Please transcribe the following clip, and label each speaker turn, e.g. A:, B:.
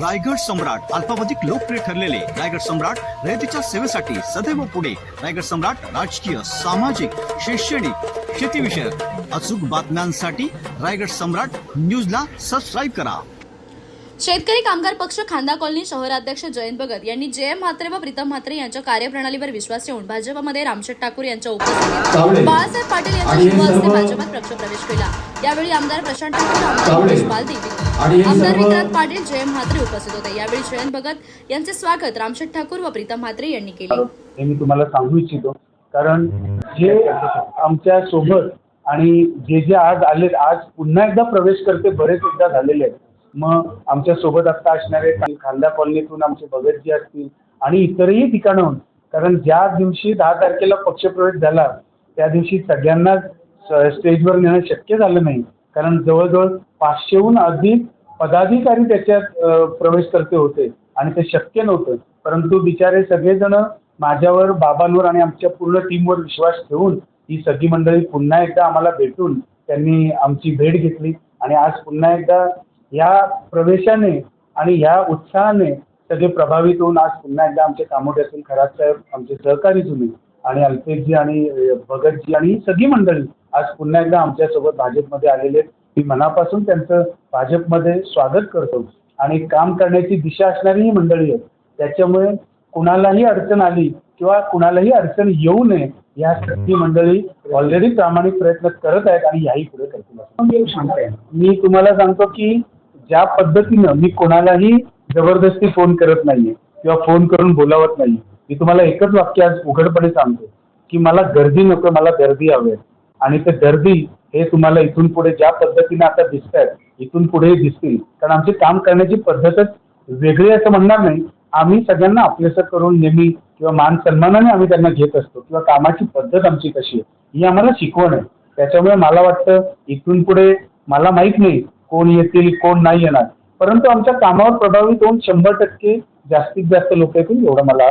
A: रायगड सम्राट अल्पावधिक लोकप्रिय ठरलेले रायगड सम्राट रयतेच्या सेवेसाठी सदैव पुढे. रायगड सम्राट राजकीय सामाजिक शैक्षणिक शेतीविषयक अचूक बातम्यांसाठी रायगड सम्राट न्यूजला सबस्क्राईब करा.
B: शेतकरी कामगार पक्ष खांदा कॉलनी शहराध्यक्ष जयंत भगत यांनी जयम म्हात्रे व प्रीतम म्हात्रे यांच्या कार्यप्रणालीवर विश्वास ठेवून भाजपमध्ये रामशेठ ठाकूर यांच्या उपस्थितीत. बाळासाहेब पाटील यांच्या शुभ हस्ते भाजपात पक्षप्रवेश केला. यावेळी आमदार प्रशांत ठाकूर आमदार आमदार
C: सर्व-
B: विक्रांत पाटील जयम म्हात्रे उपस्थित होते. यावेळी जयंत भगत यांचे स्वागत. रामशेठ ठाकूर व प्रीतम म्हात्रे यांनी केले.
D: हे मी तुम्हाला सांगू इच्छितो. कारण जे आमच्यासोबत आणि जे जे आज आलेत आज पुन्हा एकदा प्रवेश करते बरेच एकदा झालेले आहेत. मग आमच्यासोबत आता असणारे खांदा कॉलनीतून आमचे भगतजी असतील आणि इतरही ठिकाणाहून कारण ज्या दिवशी दहा तारखेला पक्षप्रवेश झाला त्या दिवशी सगळ्यांनाच स- स्टेजवर नेणं शक्य झालं नाही. कारण जवळजवळ पाचशेहून अधिक पदाधिकारी त्याच्यात प्रवेश करते होते आणि ते शक्य नव्हतं. परंतु बिचारे सगळेजण माझ्यावर बाबांवर आणि आमच्या पूर्ण टीमवर विश्वास ठेवून ही सगळी मंडळी पुन्हा एकदा आम्हाला भेटून त्यांनी आमची भेट घेतली आणि आज पुन्हा एकदा या प्रवेशाने आणि ह्या उत्साहाने सगळे प्रभावित होऊन आज पुन्हा एकदा आमच्या कामोट्यातून खराब खरात साहेब आमचे सहकारी तुम्ही आणि अल्पेशजी आणि भगतजी आणि ही सगळी मंडळी आज पुन्हा एकदा आमच्यासोबत भाजपमध्ये आलेले मी मनापासून त्यांचं भाजपमध्ये स्वागत करतो. आणि काम करण्याची दिशा असणारी ही मंडळी आहेत. त्याच्यामुळे कुणालाही अडचण आली किंवा कुणालाही अडचण येऊ नये या मंडळी ऑलरेडी प्रामाणिक प्रयत्न करत आहेत आणि याही पुढे करतील. मी तुम्हाला सांगतो की ज्या पद्धतीनं मी कोणालाही जबरदस्ती फोन करत नाहीये किंवा फोन करून बोलावत नाही मी तुम्हाला एकच वाक्य आज उघडपणे सांगतो की मला गर्दी नको मला गर्दी हवी. आहे. आणि ते गर्दी हे तुम्हाला इथून पुढे ज्या पद्धतीने आता दिसत आहेत इथून पुढे दिसतील. कारण आमची काम करण्याची पद्धतच वेगळी असं म्हणणार नाही. आम्ही सगळ्यांना आपलेसं करून नेहमी किंवा मान सन्मानाने आम्ही त्यांना घेत असतो किंवा कामाची पद्धत आमची कशी आहे ही आम्हाला शिकवण आहे. त्याच्यामुळे मला वाटतं इथून पुढे मला माहीत नाही कोण येतील कोण नाही येणार. परंतु आमच्या कामावर प्रभावित होऊन शंभर टक्के जास्तीत जास्त लोक येतील एवढं मला